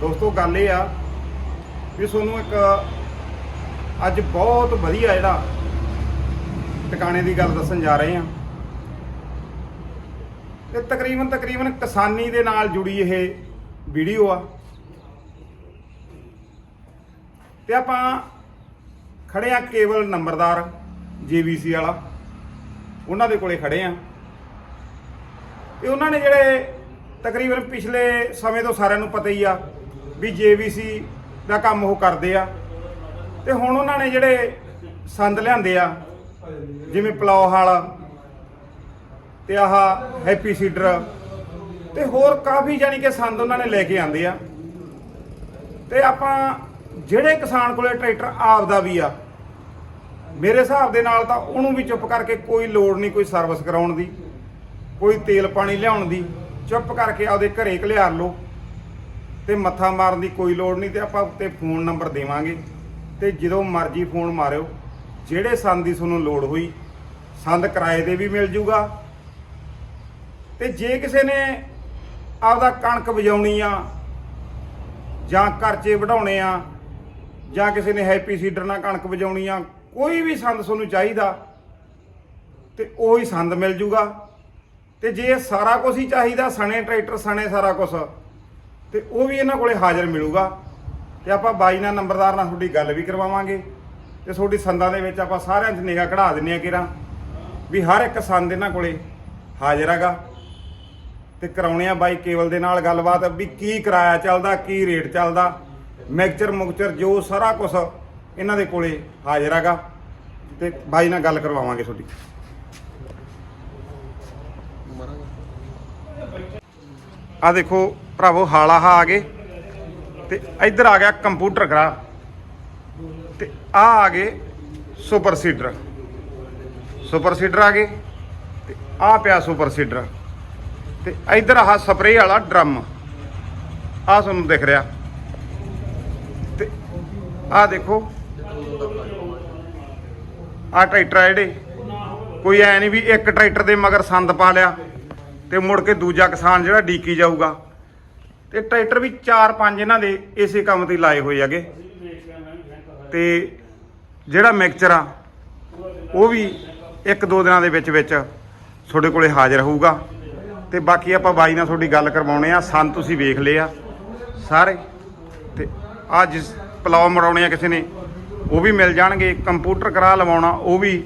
ਦੋਸਤੋ, ਗੱਲ ਇਹ ਆ ਵੀ ਤੁਹਾਨੂੰ ਇੱਕ ਅੱਜ ਬਹੁਤ ਵਧੀਆ ਜਿਹੜਾ ਟਿਕਾਣੇ ਦੀ ਗੱਲ ਦੱਸਣ ਜਾ ਰਹੇ ਹਾਂ। ਇਹ ਤਕਰੀਬਨ ਤਕਰੀਬਨ ਕਿਸਾਨੀ ਦੇ ਨਾਲ ਜੁੜੀ ਇਹ ਵੀਡੀਓ ਆ। ਤੇ ਆਪਾਂ ਖੜੇ ਆ ਕੇਵਲ ਨੰਬਰਦਾਰ ਜੀਵੀਸੀ ਵਾਲਾ। ਉਹਨਾਂ ਦੇ ਕੋਲੇ ਖੜੇ ਆ ਤੇ ਉਹਨਾਂ ਨੇ ਜਿਹੜੇ ਤਕਰੀਬਨ ਪਿਛਲੇ ਸਮੇਂ ਤੋਂ ਸਾਰਿਆਂ ਨੂੰ ਪਤਾ ਹੀ ਆ ਵੀ ਜੀਵੀਸੀ ਦਾ ਕੰਮ ਉਹ ਕਰਦੇ ਆ। ਤੇ ਹੁਣ ਉਹਨਾਂ ਨੇ ਜਿਹੜੇ ਸੰਦ ਲਿਆਂਦੇ ਆ, ਜਿਵੇਂ ਪਲੌ ਹਾਲ ਤੇ ਆਹ ਹੈਪੀ ਸੀਡਰ ਤੇ ਹੋਰ ਕਾਫੀ ਜਾਨੀ ਕਿ ਸੰਦ ਉਹਨਾਂ ਨੇ ਲੈ ਕੇ ਆਂਦੇ ਆ। ਤੇ ਆਪਾਂ ਜਿਹੜੇ ਕਿਸਾਨ ਕੋਲੇ ਟਰੈਕਟਰ ਆਪਦਾ ਵੀ ਆ, ਮੇਰੇ ਹਿਸਾਬ ਦੇ ਨਾਲ ਤਾਂ ਉਹਨੂੰ ਵੀ ਚੁੱਪ ਕਰਕੇ ਕੋਈ ਲੋੜ ਨਹੀਂ ਕੋਈ ਸਰਵਿਸ ਕਰਾਉਣ ਦੀ, ਕੋਈ ਤੇਲ ਪਾਣੀ ਲਿਆਉਣ ਦੀ, ਚੁੱਪ ਕਰਕੇ ਆਪਦੇ ਘਰੇ ਘਲਿਆਰ ਲਓ। ਤੇ ਮੱਥਾ ਮਾਰਨ ਦੀ ਕੋਈ ਲੋੜ ਨਹੀਂ ਤੇ ਆਪਾਂ ਉੱਤੇ ਫੋਨ ਨੰਬਰ ਦੇਵਾਂਗੇ। ਤੇ ਜਦੋਂ ਮਰਜ਼ੀ ਫੋਨ ਮਾਰਿਓ। ਜਿਹੜੇ ਸੰਦ ਦੀ ਤੁਹਾਨੂੰ ਲੋੜ ਹੋਈ, ਸੰਦ ਕਿਰਾਏ ਤੇ ਵੀ ਮਿਲ ਜੂਗਾ। ਤੇ ਜੇ ਕਿਸੇ ਨੇ ਆਪਦਾ ਕਣਕ ਵਜਾਉਣੀ ਆ, ਜਾਂ ਕਰਚੇ ਵਢਾਉਣੇ ਆ, ਜਾਂ ਕਿਸੇ ਨੇ ਹੈਪੀ ਸੀਡਰ ਨਾਲ ਕਣਕ ਵਜਾਉਣੀ ਆ, ਕੋਈ ਵੀ ਸੰਦ ਤੁਹਾਨੂੰ ਚਾਹੀਦਾ, ਤੇ ਉਹੀ ਸੰਦ ਮਿਲ ਜੂਗਾ। ਤੇ ਜੇ ਸਾਰਾ ਕੁਝ ਹੀ ਚਾਹੀਦਾ, ਸਣੇ ਟਰੈਕਟਰ, ਸਣੇ ਸਾਰਾ ਕੁਝ ਤੇ ਉਹ ਵੀ ਇਹਨਾਂ ਕੋਲੇ ਹਾਜ਼ਰ ਮਿਲੂਗਾ ਤੇ ਆਪਾਂ ਬਾਈ ਨਾਲ ਨੰਬਰਦਾਰ ਨਾਲ ਤੁਹਾਡੀ ਗੱਲ ਵੀ ਕਰਵਾਵਾਂਗੇ ਤੇ ਤੁਹਾਡੀ ਸੰਦਾਂ ਦੇ ਵਿੱਚ ਆਪਾਂ ਸਾਰਿਆਂ 'ਚ ਨਿਗਾਹ ਕਢਾ ਦਿੰਨੇ ਆ ਕਿਰਾਂ ਵੀ ਹਰ ਇੱਕ ਸੰਦ ਇਹਨਾਂ ਕੋਲੇ ਹਾਜ਼ਰ ਹੈਗਾ ਤੇ ਕਰਾਉਣੇ ਆ ਬਾਈ ਕੇਵਲ ਦੇ ਨਾਲ ਗੱਲਬਾਤ ਵੀ ਕੀ ਕਿਰਾਇਆ ਚੱਲਦਾ, ਕੀ ਰੇਟ ਚੱਲਦਾ, ਮਿਕਸਚਰ ਮੁਕਚਰ ਜੋ ਸਾਰਾ ਕੁਝ ਇਹਨਾਂ ਦੇ ਕੋਲੇ ਹਾਜ਼ਰ ਹੈਗਾ ਤੇ ਬਾਈ ਨਾਲ ਗੱਲ ਕਰਵਾਵਾਂਗੇ ਤੁਹਾਡੀ। ਆ ਦੇਖੋ ਭਰਾਵੋ, ਹਾਲ ਹਾ ਆ ਗਏ। ਤੇ ਇੱਧਰ ਆ ਗਿਆ ਕੰਪਿਊਟਰ ਕਰਾ ਤੇ ਆ ਆ ਗਏ ਸੁਪਰ ਸੀਡਰ। ਸੁਪਰ ਸੀਡਰ ਆ ਗਏ ਤੇ ਆ ਪਿਆ ਸੁਪਰ ਸੀਡਰ। ਤੇ ਇੱਧਰ ਆਹ ਸਪਰੇਅ ਵਾਲਾ ਡਰਮ। ਆ ਤੁਹਾਨੂੰ ਦਿਖ ਰਿਹਾ। ਤੇ ਆ ਦੇਖੋ। ਆ ਟਰੈਕਟਰ ਆ ਜਿਹੜੇ। ਕੋਈ ਐ ਨਹੀਂ ਵੀ ਇੱਕ ਟਰੈਕਟਰ ਦੇ ਮਗਰ ਸੰਦ ਪਾ ਲਿਆ। ਤੇ ਮੁੜ ਕੇ ਦੂਜਾ ਕਿਸਾਨ ਜਿਹੜਾ ਡੀਕੀ ਜਾਊਗਾ। ਤੇ ਟਰੈਕਟਰ ਵੀ 4-5 ਇਹਨਾਂ ਦੇ ਇਸੇ ਕੰਮ ਤੇ ਲਾਏ ਹੋਏ ਹੈਗੇ। ਤੇ ਜਿਹੜਾ ਮਿਕਸਚਰ ਆ, ਉਹ ਵੀ ਇੱਕ ਦੋ ਦਿਨਾਂ ਦੇ ਵਿੱਚ ਵਿੱਚ ਤੁਹਾਡੇ ਕੋਲੇ ਹਾਜ਼ਰ ਹੋਊਗਾ। ਤੇ ਬਾਕੀ ਆਪਾਂ ਬਾਈ ਨਾਲ ਤੁਹਾਡੀ ਗੱਲ ਕਰਵਾਉਣੇ ਆ, ਸੰਦ ਤੁਸੀਂ ਵੇਖ ਲਏ ਆ ਸਾਰੇ। ਤੇ ਆ ਜਿਸ ਪਲਾਉ ਮਰਾਉਣੇ ਆ ਕਿਸੇ ਨੇ, ਉਹ ਵੀ ਮਿਲ ਜਾਣਗੇ। ਕੰਪਿਊਟਰ ਕਰਾ ਲਵਾਉਣਾ, ਉਹ ਵੀ।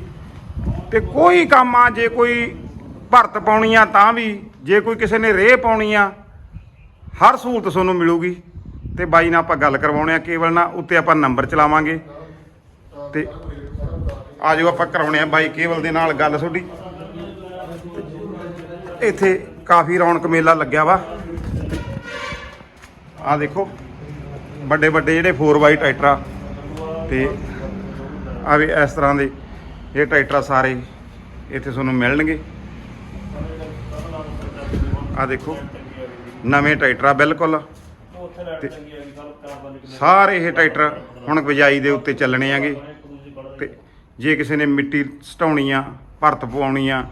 ਤੇ ਕੋਈ ਕੰਮ ਆ, ਜੇ ਕੋਈ ਭਰਤ ਪਾਉਣੀ ਆ ਤਾਂ ਵੀ ਜੇ ਕੋਈ ਕਿਸੇ ਨੇ ਰੇਹ ਪਾਉਣੀ ਆ ਹਰ ਸਹੂਲਤ ਤੁਹਾਨੂੰ ਮਿਲੂਗੀ। ਤੇ ਬਾਈ ਨਾਲ ਆਪਾਂ ਗੱਲ ਕਰਵਾਉਣੇ ਆ, ਕੇਵਲ ਨਾਲ ਉੱਤੇ ਆਪਾਂ ਨੰਬਰ ਚਲਾਵਾਂਗੇ। ਤੇ ਆਜੋ ਆਪਾਂ ਕਰਾਉਣੇ ਆ ਬਾਈ ਕੇਵਲ ਦੇ ਨਾਲ ਗੱਲ ਤੁਹਾਡੀ। ਤੇ ਇੱਥੇ ਕਾਫੀ ਰੌਣਕ ਮੇਲਾ ਲੱਗਿਆ ਵਾ। ਆ ਦੇਖੋ ਵੱਡੇ ਵੱਡੇ ਜਿਹੜੇ 4x ਟਰੈਕਟਰ ਆ। ਤੇ ਆ ਵੀ ਇਸ ਤਰ੍ਹਾਂ ਦੇ ਇਹ ਟਰੈਕਟਰ ਸਾਰੇ, ਇੱਥੇ ਤੁਹਾਨੂੰ ਮਿਲਣਗੇ। ਆ ਦੇਖੋ ਨਵੇਂ ਟਰੈਕਟਰ ਆ ਬਿਲਕੁਲ। ਤੇ ਸਾਰੇ ਇਹ ਟਰੈਕਟਰ ਹੁਣ ਬਿਜਾਈ ਦੇ ਉੱਤੇ ਚੱਲਣੇ ਆਗੇ ਤੇ ਜੇ ਕਿਸੇ ਨੇ ਮਿੱਟੀ ਸਟਾਉਣੀ ਆ ਭਰਤ ਪਵਾਉਣੀ ਆ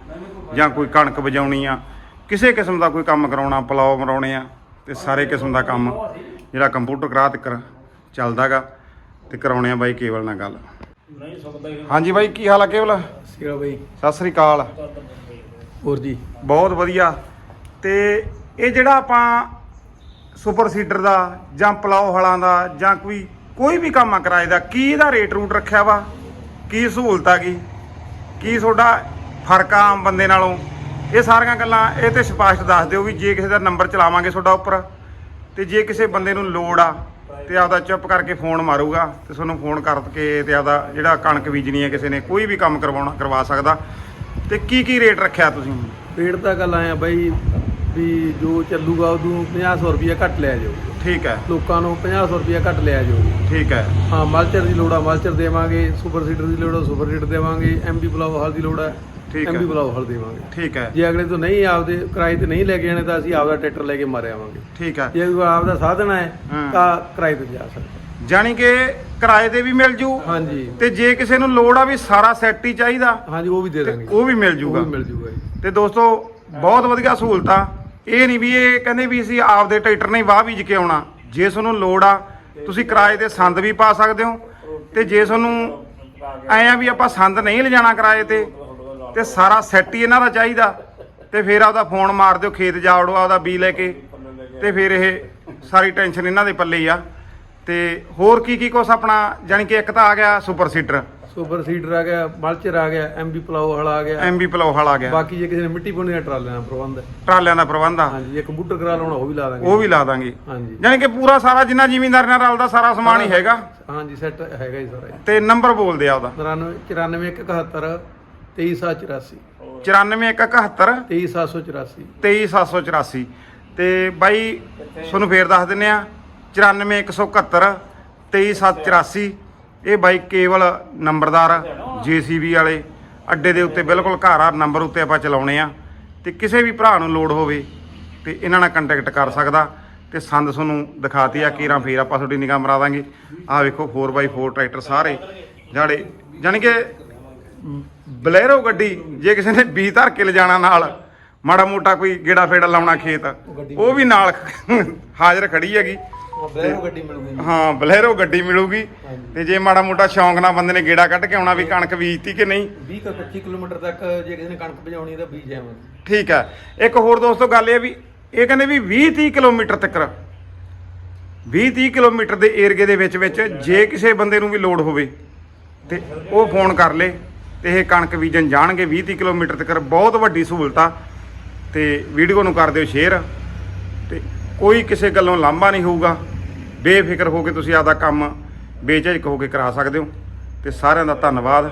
ਜਾਂ ਕੋਈ ਕਣਕ ਵਜਾਉਣੀ ਆ ਕਿਸੇ ਕਿਸਮ ਦਾ ਕੋਈ ਕੰਮ ਕਰਾਉਣਾ ਪਲਾਉ ਮਰਾਉਣੇ ਆ ਤੇ ਸਾਰੇ ਕਿਸਮ ਦਾ ਕੰਮ ਜਿਹੜਾ ਕੰਪਿਊਟਰ ਕਰਾ ਤੱਕ ਚੱਲਦਾਗਾ ਤੇ ਕਰਾਉਣੇ ਆ ਬਾਈ ਕੇਵਲ ਨਾਲ ਗੱਲ। ਹਾਂਜੀ ਬਾਈ ਕੀ ਹਾਲ ਆ ਕੇਵਲ? ਬਈ। ਸਤਿ ਸ੍ਰੀ ਅਕਾਲ। ਹੋਰ ਜੀ। ਬਹੁਤ ਵਧੀਆ। ਤੇ ਇਹ ਜਿਹੜਾ ਆਪਾਂ ਸੁਪਰ ਸੀਡਰ ਦਾ ਜਾਂ ਪਲਾਉ ਹਲਾਂ ਦਾ ਜਾਂ ਕੋਈ ਕੋਈ ਵੀ ਕੰਮ ਆ ਕਿਰਾਏ ਦਾ, ਕੀ ਇਹਦਾ ਰੇਟ ਰੂਟ ਰੱਖਿਆ ਵਾ? ਕੀ ਸਹੂਲਤ ਆ ਗਈ? ਕੀ ਤੁਹਾਡਾ ਫ਼ਰਕ ਆ ਆਮ ਬੰਦੇ ਨਾਲੋਂ? ਇਹ ਸਾਰੀਆਂ ਗੱਲਾਂ ਇਹ ਤੇ ਸਪਸ਼ਟ ਦੱਸ ਦਿਓ ਵੀ ਜੇ ਕਿਸੇ ਦਾ ਨੰਬਰ ਚਲਾਵਾਂਗੇ ਤੁਹਾਡਾ ਉੱਪਰ ਤੇ ਜੇ ਕਿਸੇ ਬੰਦੇ ਨੂੰ ਲੋੜ ਆ ਤੇ ਆਪਦਾ ਚੁੱਪ ਕਰਕੇ ਫੋਨ ਮਾਰੂਗਾ ਤੇ ਤੁਹਾਨੂੰ ਫੋਨ ਕਰਕੇ ਤੇ ਆਪਦਾ ਜਿਹੜਾ ਕਣਕ ਬੀਜਣੀ ਹੈ ਕਿਸੇ ਨੇ, ਕੋਈ ਵੀ ਕੰਮ ਕਰਵਾਉਣਾ, ਕਰਵਾ ਸਕਦਾ। ਤੇ ਕੀ ਕੀ ਰੇਟ ਰੱਖਿਆ ਤੁਸੀਂ? ਰੇਟ ਤਾਂ ਗੱਲ ਆਇਆ ਬਾਈ ਵੀ ਜੋ ਚੱਲੂਗਾ ਉਦੋਂ 50 ਰੁਪਏ ਘੱਟ ਲਿਆ ਜਾਊ ਠੀਕ ਹੈ। ਲੋਕਾਂ ਨੂੰ 50 ਰੁਪਏ ਘੱਟ ਲਿਆ ਜਾਊ ਠੀਕ ਹੈ। ਹਾਂ ਮਲਚਰ ਦੀ ਲੋੜ ਆ ਮਲਚਰ ਦੇਵਾਂਗੇ ਸੁਪਰ ਸੀਡਰ ਦੀ ਲੋੜ ਆ ਸੁਪਰ ਸੀਡਰ ਦੇਵਾਂਗੇ ਐਮਬੀ ਬਲਾਉ ਹਲ ਦੀ ਲੋੜ ਆ ਠੀਕ ਹੈ। ਐਮਬੀ ਬਲਾਉ ਹਲ ਦੇਵਾਂਗੇ। ਠੀਕ ਹੈ। ਜੇ ਅਗਲੇ ਤੋਂ ਨਹੀਂ ਆਪਦੇ ਕਿਰਾਏ ਤੇ ਨਹੀਂ ਲੈ ਕੇ ਜਾਣੇ ਤਾਂ ਅਸੀਂ ਆਪਦਾ ਟਰੈਕਟਰ ਲੈ ਕੇ ਮਾਰੇ ਆਵਾਂਗੇ। ਠੀਕ ਹੈ। ਜੇ ਕੋਈ ਆਪਦਾ ਸਾਧਨ ਹੈ। ਤਾਂ ਕਿਰਾਏ ਤੇ ਜਾ ਸਕਦਾ। ਜਾਣੀ ਕਿ ਕਿਰਾਏ ਤੇ ਵੀ ਮਿਲ ਜੂ। ਹਾਂਜੀ। ਤੇ ਜੇ ਕਿਸੇ ਨੂੰ ਲੋੜ ਆ ਵੀ ਸਾਰਾ ਸੈੱਟ ਹੀ ਚਾਹੀਦਾ ਹਾਂਜੀ ਉਹ ਵੀ ਦੇ ਦਾਂਗੇ ਉਹ ਵੀ ਮਿਲ ਉਹ ਜੂਗਾ ਵੀ ਮਿਲ ਜੂਗਾ ਜੀ। ਤੇ ਦੋਸਤੋ ਬਹੁਤ ਵਧੀਆ ਸਹੂਲਤ। ਇਹ ਨਹੀਂ ਵੀ ਇਹ ਕਹਿੰਦੇ ਵੀ ਅਸੀਂ ਆਪਦੇ ਟਰੈਕਟਰ ਨਹੀਂ ਵਾਹ ਬੀਜ ਕੇ ਆਉਣਾ। ਜੇ ਤੁਹਾਨੂੰ ਲੋੜ ਆ, ਤੁਸੀਂ ਕਿਰਾਏ ਤੇ ਸੰਦ ਵੀ ਪਾ ਸਕਦੇ ਹੋ ਤੇ ਜੇ ਤੁਹਾਨੂੰ ਐ ਆ ਵੀ ਆਪਾਂ ਸੰਦ ਨਹੀਂ ਲਿਜਾਣਾ ਕਿਰਾਏ ਤੇ ਤੇ ਸਾਰਾ ਸੈੱਟ ਹੀ ਇਹਨਾਂ ਦਾ ਚਾਹੀਦਾ। ਤੇ ਫਿਰ ਆਪਦਾ ਫੋਨ ਮਾਰ ਦਿਓ, ਖੇਤ ਜਾ ਵੜੋ ਆਪਦਾ ਬੀ ਲੈ ਕੇ, ਤੇ ਫਿਰ ਇਹ ਸਾਰੀ ਟੈਨਸ਼ਨ ਇਹਨਾਂ ਦੇ ਪੱਲੇ ਆ। ਤੇ ਹੋਰ ਕੀ ਕੀ ਕੁਛ ਆਪਣਾ, ਜਾਣੀ ਕਿ ਇੱਕ ਤਾਂ ਆ ਗਿਆ ਸੁਪਰ ਸੀਟਰ ਸੁਪਰ ਸੀਡਰ ਆ ਗਿਆ ਮਲਚਰ ਆ ਗਿਆ ਐਮਬੀ ਪਲਾਓ ਵਾਲਾ ਆ ਗਿਆ। ਐਮਬੀ ਪਲੋ ਹਲ ਆ ਗਿਆ। ਬਾਕੀ ਜੇ ਕਿਸੇ ਨੇ ਮਿੱਟੀ ਪਾਉਣੀ ਦਾ ਟਰਾਲਿਆਂ ਦਾ ਪ੍ਰਬੰਧ ਹੈ। ਟਰਾਲਿਆਂ ਦਾ ਪ੍ਰਬੰਧ ਆ। ਹਾਂਜੀ ਜੇ ਕੰਪਿਊਟਰ ਕਰਾ ਲਾਉਣਾ ਉਹ ਵੀ ਲਾ ਦਾਂਗੇ। ਉਹ ਵੀ ਲਾ ਦਾਂਗੇ। ਹਾਂਜੀ। ਜਾਣੀ ਕਿ ਪੂਰਾ ਸਾਰਾ ਜਿੰਨਾ ਜ਼ਿਮੀਂਦਾਰ ਨਾਲ ਰਲਦਾ ਸਾਰਾ ਸਮਾਨ ਹੀ ਹੈਗਾ। ਹਾਂਜੀ ਸੈੱਟ ਹੈਗਾ ਹੀ ਸਾਰਾ ਤੇ ਨੰਬਰ ਬੋਲਦੇ ਆ ਉਹਦਾ। 99 94 171 94171 23784 23784 ਤੇ ਬਾਈ ਤੁਹਾਨੂੰ ਫੇਰ ਦੱਸ ਦਿੰਨੇ ਆ। 94171 23784 ਇਹ ਬਾਈ ਕੇਵਲ ਨੰਬਰਦਾਰ ਜੀਸੀਬੀ ਵਾਲੇ ਅੱਡੇ ਦੇ ਉੱਤੇ ਬਿਲਕੁਲ ਘਰ ਆ ਨੰਬਰ ਉੱਤੇ ਆਪਾਂ ਚਲਾਉਣੇ ਆ। ਤੇ ਕਿਸੇ ਵੀ ਭਰਾ ਨੂੰ ਲੋੜ ਹੋਵੇ ਤੇ ਇਹਨਾਂ ਨਾਲ ਕੰਟੈਕਟ ਕਰ ਸਕਦਾ। ਤੇ ਸੰਦ ਤੁਹਾਨੂੰ ਦਿਖਾਤੀ ਆ ਕੀਰਾਂ ਫੇਰ ਆਪਾਂ ਤੁਹਾਡੀ ਨਿਗਾਹ ਮਰਾ ਦਾਂਗੇ। ਆਹ ਵੇਖੋ 4x4 ਟਰੈਕਟਰ ਸਾਰੇ। ਜਿਹੜੇ ਜਾਣੀ ਕਿ ਬਲੈਰੋ ਗੱਡੀ ਜੇ ਕਿਸੇ ਨੇ ਬੀ ਧਰ ਕੇ ਲਿਜਾਣਾ ਨਾਲ ਮਾੜਾ ਮੋਟਾ ਕੋਈ ਗੇੜਾ ਫੇੜਾ ਲਾਉਣਾ ਖੇਤ ਉਹ ਵੀ ਨਾਲ ਹਾਜ਼ਰ ਖੜੀ ਹੈਗੀ। ਬਲੈਰੋ ਗੱਡੀ ਮਿਲੂਗੀ ਹਾਂ ਬਲੈਰੋ ਗੱਡੀ ਮਿਲੂਗੀ। ਤੇ ਜੇ ਮਾੜਾ ਮੋਟਾ ਸ਼ੌਂਕ ਨਾਲ ਬੰਦੇ ਨੇ ਗੇੜਾ ਕੱਢ ਕੇ ਆਉਣਾ ਵੀ ਕਣਕ ਬੀਜਤੀ ਕਿ ਨਹੀਂ? 20 ਤੋਂ 25 ਕਿਲੋਮੀਟਰ ਤੱਕ ਜੇ ਕਿਸੇ ਨੇ ਕਣਕ ਭਜਾਉਣੀ ਤਾਂ ਬੀਜ ਜਾਵਾਂਗੇ ਠੀਕ ਹੈ। ਇੱਕ ਹੋਰ ਦੋਸਤੋ ਗੱਲ ਇਹ ਵੀ ਇਹ ਕਹਿੰਦੇ ਵੀ 20 30 ਕਿਲੋਮੀਟਰ ਤੱਕ 20 30 ਕਿਲੋਮੀਟਰ ਦੇ ਏਰੀਏ ਦੇ ਵਿੱਚ ਵਿੱਚ ਜੇ ਕਿਸੇ ਬੰਦੇ ਨੂੰ ਵੀ ਲੋੜ ਹੋਵੇ ਤੇ ਉਹ ਫੋਨ ਕਰ ਲੇ ਤੇ ਇਹ ਕਣਕ ਬੀਜਣ ਜਾਣਗੇ 20 30 ਕਿਲੋਮੀਟਰ ਤੱਕ ਬਹੁਤ ਵੱਡੀ ਸਹੂਲਤ ਆ। ਤੇ ਵੀਡੀਓ ਨੂੰ ਕਰ ਦਿਓ ਸ਼ੇਅਰ। ਤੇ ਕੋਈ ਕਿਸੇ ਗੱਲੋਂ ਲਾਂਭਾ ਨਹੀਂ ਹੋਊਗਾ। ਬੇਫਿਕਰ ਹੋ ਕੇ ਤੁਸੀਂ ਆਪਦਾ ਕੰਮ ਬੇਝਿਜਕ ਹੋ ਕੇ ਕਰਾ ਸਕਦੇ ਹੋ। ਤੇ ਸਾਰਿਆਂ ਦਾ ਧੰਨਵਾਦ।